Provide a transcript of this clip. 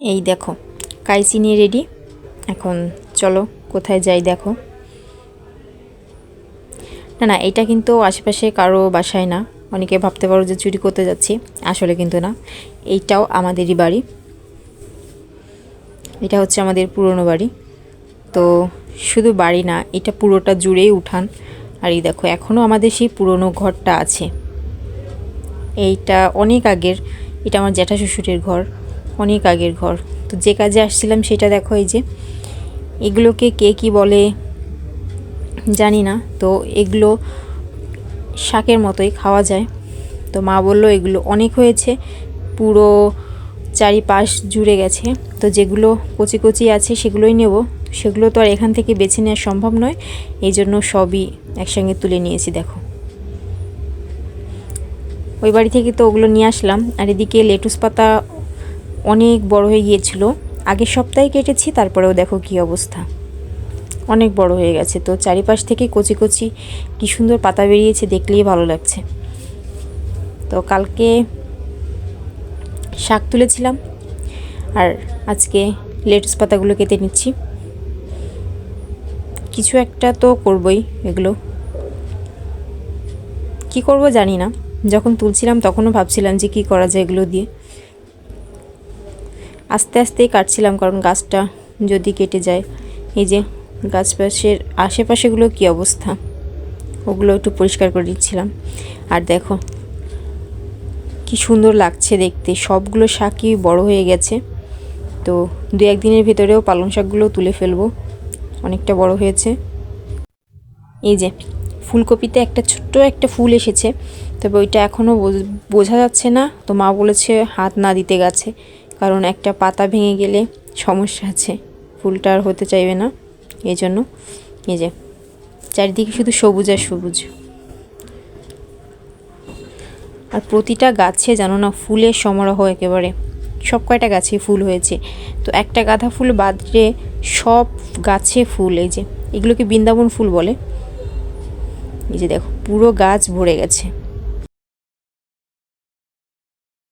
এই দেখো কাইসি নিয়ে রেডি এখন চলো, কোথায় যাই দেখো। না না, এটা কিন্তু আশেপাশে কারও বাসায় না। অনেকে ভাবতে পারো যে চুরি করতে যাচ্ছি, আসলে কিন্তু না। এইটাও আমাদেরই বাড়ি। এটা হচ্ছে আমাদের পুরনো বাড়ি। তো শুধু বাড়ি না, এটা পুরোটা জুড়েই উঠান। আর এই দেখো এখনও আমাদের সেই পুরনো ঘরটা আছে। এইটা অনেক আগের, এটা আমার জ্যাঠা শ্বশুরের ঘর। অনেক আগের ঘর। তো যে কাজে আসছিলাম সেটা দেখো এই যে, এগুলোকে কে কি বলে জানি না। তো এগুলো শাকের মতোই খাওয়া যায়। তো মা বলল এগুলো অনেক হয়েছে, পুরো চারিপাশ জুড়ে গেছে। তো যেগুলো কচি কচি আছে সেগুলোই নেব। সেগুলো তো আর এখান থেকে বেছে নেওয়া সম্ভব নয়। এই জন্য সবই একসঙ্গে তুলে নিয়েছি, দেখো। ওই বাড়ি থেকে তো ওগুলো নিয়ে আসলাম। আর এদিকে লেটুস পাতা অনেক বড় হয়ে গিয়েছিল। আগের সপ্তাহে কেটেছি, তারপরেও দেখো কি অবস্থা। অনেক বড় হয়ে গেছে। তো চারিপাশ থেকে কচি কচি কি সুন্দর পাতা বেরিয়েছে, দেখলেই ভালো লাগছে। তো কালকে শাক তুলেছিলাম, আর আজকে লেটুস পাতাগুলো কেটে নিচ্ছি। কিছু একটা তো করবই এগুলো। কি করব জানি না। যখন তুলছিলাম তখনও ভাবছিলাম যে কি করা যায় এগুলো দিয়ে। আস্তে আস্তেই কাটছিলাম, কারণ গাছটা যদি কেটে যায়, এই যে গাছ পাশের আশেপাশেগুলো কি অবস্থা? ওগুলো একটু পরিষ্কার করে দিচ্ছিলাম। আর দেখো, কি সুন্দর লাগছে দেখতে। সবগুলো শাকই বড় হয়ে গেছে। তো দু একদিনের ভিতরেও পালং শাকগুলো তুলে ফেলব। অনেকটা বড় হয়েছে। এই যে, ফুলকপিতে একটা ছোট্ট একটা ফুল এসেছে। তবে ওইটা এখনও বোঝা যাচ্ছে না। তো মা বলেছে হাত না দিতে গেছে। কারণ একটা পাতা ভেঙে গেলে সমস্যা আছে। ফুলটা আর হতে চাইবে না। এই জন্য এই যে, চারিদিকে শুধু সবুজ আর সবুজ। আর প্রতিটা গাছে জানো না, ফুলের সমারোহ একেবারে। সব কয়টা গাছে ফুল হয়েছে। তো একটা গাঁদা ফুল বাদে সব গাছে ফুল, এই যে, এগুলোকে বৃন্দাবন ফুল বলে। এই যে দেখো, পুরো গাছ ভরে গেছে।